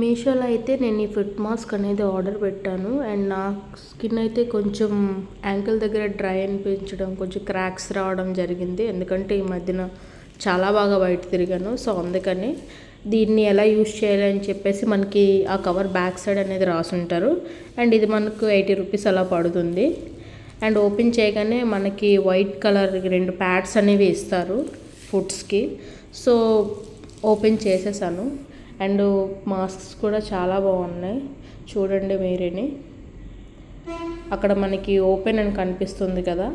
మీషోలో అయితే నేను ఈ ఫుట్ మాస్క్ అనేది ఆర్డర్ పెట్టాను. అండ్ నా స్కిన్ అయితే కొంచెం యాంకిల్ దగ్గర డ్రై అనిపించడం కొంచెం క్రాక్స్ రావడం జరిగింది. ఎందుకంటే ఈ మధ్యన చాలా బాగా బయట తిరిగాను. సో అందుకని దీన్ని ఎలా యూస్ చేయాలి అని చెప్పేసి మనకి ఆ కవర్ బ్యాక్ సైడ్ అనేది రాసుంటారు అండ్ ఇది మనకు ఎయిటీ రూపీస్ అలా పడుతుంది. అండ్ ఓపెన్ చేయగానే మనకి వైట్ కలర్ రెండు ప్యాడ్స్ అనేవి ఇస్తారు ఫుడ్స్కి. సో ఓపెన్ చేసేసాను. అండ్ మాస్క్స్ కూడా చాలా బాగున్నాయి. చూడండి మీరేని. అక్కడ మనకి ఓపెన్ అని కనిపిస్తుంది కదా.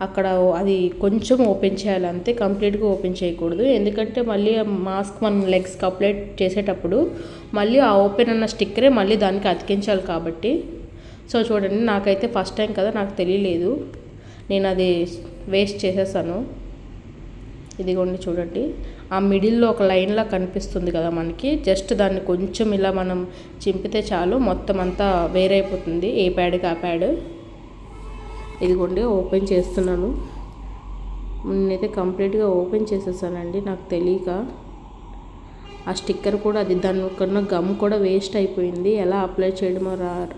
అక్కడ అది కొంచెం ఓపెన్ చేయాలి అంతే కంప్లీట్గా ఓపెన్ చేయకూడదు. ఎందుకంటే మళ్ళీ మాస్క్ మనం లెగ్స్కి అప్లై చేసేటప్పుడు మళ్ళీ ఆ ఓపెన్ అన్న స్టిక్కరే మళ్ళీ దానికి అతికించాలి కాబట్టి. సో చూడండి నాకైతే ఫస్ట్ టైం కదా నాకు తెలియలేదు. నేను అది వేస్ట్ చేసేసాను. ఇదిగోండి చూడండి. ఆ మిడిల్లో ఒక లైన్లా కనిపిస్తుంది కదా మనకి. జస్ట్ దాన్ని కొంచెం ఇలా మనం చింపితే చాలు. మొత్తం అంతా వేరైపోతుంది. ఏ ప్యాడ్కి ఆ ప్యాడ్. ఇదిగోండి ఓపెన్ చేస్తున్నాను. నేనైతే కంప్లీట్గా ఓపెన్ చేసేసానండి నాకు తెలియక. ఆ స్టిక్కర్ కూడా అది దాని కన్నా గమ్ కూడా వేస్ట్ అయిపోయింది. ఎలా అప్లై చేయడమో రా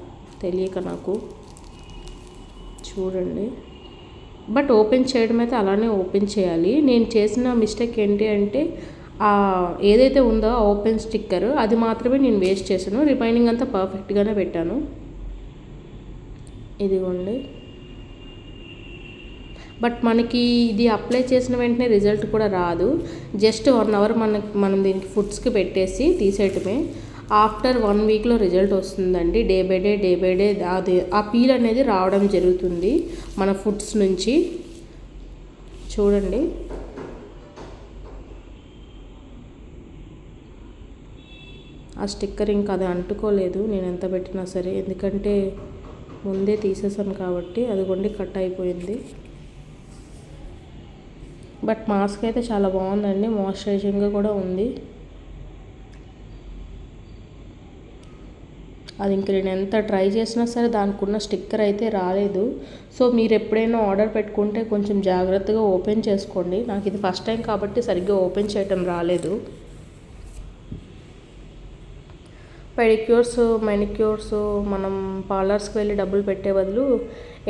తెలియక నాకు. చూడండి. బట్ ఓపెన్ చేయడం అయితే అలానే ఓపెన్ చేయాలి. నేను చేసిన మిస్టేక్ ఏంటి అంటే ఏదైతే ఉందో ఓపెన్ స్టిక్కర్ అది మాత్రమే నేను వేస్ట్ చేశాను. రిమైనింగ్ అంతా పర్ఫెక్ట్గానే పెట్టాను. ఇదిగోండి. బట్ మనకి ఇది అప్లై చేసిన వెంటనే రిజల్ట్ కూడా రాదు. జస్ట్ వన్ అవర్ మనకి మనం దీనికి ఫుడ్స్కి పెట్టేసి తీసేయటమే. ఆఫ్టర్ వన్ వీక్లో రిజల్ట్ వస్తుందండి. Day by day day by day అది ఆ పీల్ అనేది రావడం జరుగుతుంది మన ఫుడ్స్ నుంచి. చూడండి. ఆ స్టిక్కర్ ఇంకా అది అంటుకోలేదు నేను ఎంత పెట్టినా సరే. ఎందుకంటే ముందే తీసేసాను కాబట్టి అది కొండి కట్ అయిపోయింది. బట్ మాస్క్ అయితే చాలా బాగుందండి. మాయిశ్చరైజింగ్గా కూడా ఉంది. అది ఇంక నేను ఎంత ట్రై చేసినా సరే దానికి ఉన్న స్టిక్కర్ అయితే రాలేదు. సో మీరు ఎప్పుడైనా ఆర్డర్ పెట్టుకుంటే కొంచెం జాగ్రత్తగా ఓపెన్ చేసుకోండి. నాకు ఇది ఫస్ట్ టైం కాబట్టి సరిగ్గా ఓపెన్ చేయటం రాలేదు. పెడిక్యూర్స్ మెనిక్యూర్స్ మనం పార్లర్స్కి వెళ్ళి డబ్బులు పెట్టే బదులు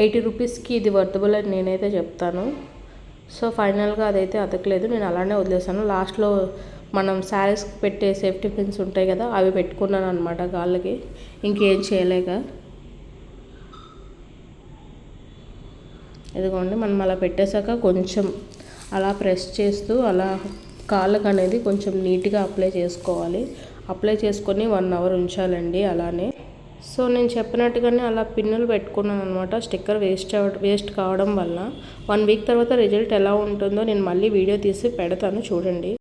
ఎయిటీ రూపీస్కి ఇది వర్తబుల్ అని నేనైతే చెప్తాను. సో ఫైనల్గా అదైతే అతకలేదు. నేను అలానే వదిలేసాను లాస్ట్లో మనం శారీస్కి పెట్టే సేఫ్టీ పిన్స్ ఉంటాయి కదా అవి పెట్టుకున్నాను అనమాట కాళ్ళకి ఇంకేం చేయలేక. ఇదిగోండి మనం అలా పెట్టేశాక కొంచెం అలా ప్రెస్ చేస్తూ అలా కాళ్ళకు అనేది కొంచెం నీట్గా అప్లై చేసుకోవాలి. అప్లై చేసుకొని వన్ అవర్ ఉంచాలండి అలానే. సో నేను చెప్పినట్టుగానే అలా పిన్నులు పెట్టుకున్నాను అనమాట స్టిక్కర్ వేస్ట్ వేస్ట్ కావడం వల్ల వన్ వీక్ తర్వాత రిజల్ట్ ఎలా ఉంటుందో నేను మళ్ళీ వీడియో తీసి పెడతాను చూడండి.